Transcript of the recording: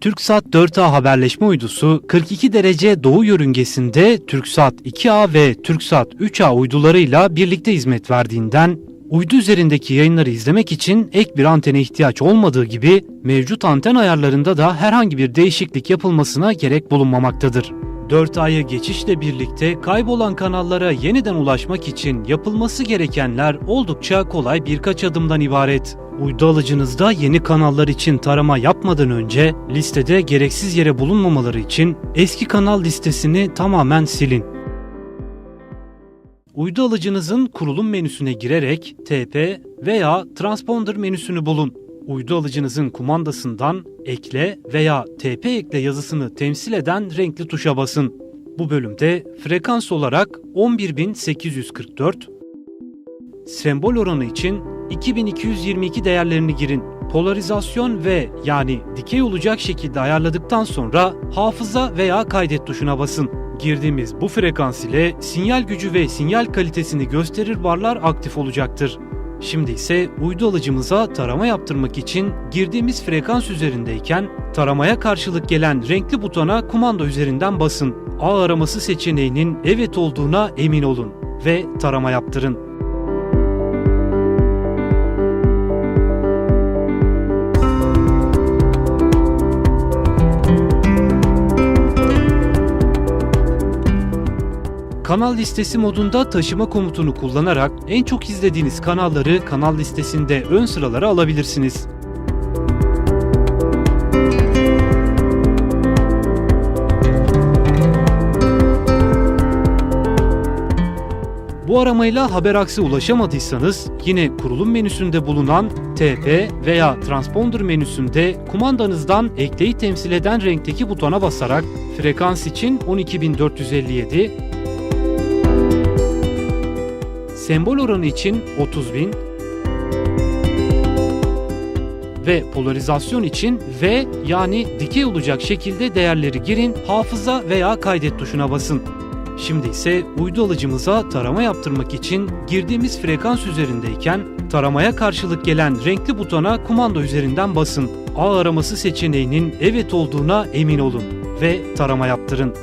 TürkSat 4A haberleşme uydusu 42 derece doğu yörüngesinde TürkSat 2A ve TürkSat 3A uydularıyla birlikte hizmet verdiğinden uydu üzerindeki yayınları izlemek için ek bir antene ihtiyaç olmadığı gibi mevcut anten ayarlarında da herhangi bir değişiklik yapılmasına gerek bulunmamaktadır. 4A'ya geçişle birlikte kaybolan kanallara yeniden ulaşmak için yapılması gerekenler oldukça kolay birkaç adımdan ibaret. Uydu alıcınızda yeni kanallar için tarama yapmadan önce listede gereksiz yere bulunmamaları için eski kanal listesini tamamen silin. Uydu alıcınızın kurulum menüsüne girerek TP veya Transponder menüsünü bulun. Uydu alıcınızın kumandasından ekle veya TP ekle yazısını temsil eden renkli tuşa basın. Bu bölümde frekans olarak 11844, sembol oranı için 2222 değerlerini girin. Polarizasyon ve yani dikey olacak şekilde ayarladıktan sonra hafıza veya kaydet tuşuna basın. Girdiğimiz bu frekans ile sinyal gücü ve sinyal kalitesini gösterir barlar aktif olacaktır. Şimdi ise uydu alıcımıza tarama yaptırmak için girdiğimiz frekans üzerindeyken taramaya karşılık gelen renkli butona kumanda üzerinden basın. A araması seçeneğinin evet olduğuna emin olun ve tarama yaptırın. Kanal listesi modunda taşıma komutunu kullanarak en çok izlediğiniz kanalları kanal listesinde ön sıralara alabilirsiniz. Bu aramayla haber aksı ulaşamadıysanız yine kurulum menüsünde bulunan TP veya Transponder menüsünde kumandanızdan ekleyi temsil eden renkteki butona basarak frekans için 12457, sembol oranı için 30.000 ve polarizasyon için V yani dikey olacak şekilde değerleri girin, hafıza veya kaydet tuşuna basın. Şimdi ise uydu alıcımıza tarama yaptırmak için girdiğimiz frekans üzerindeyken taramaya karşılık gelen renkli butona kumanda üzerinden basın. A araması seçeneğinin evet olduğuna emin olun ve tarama yaptırın.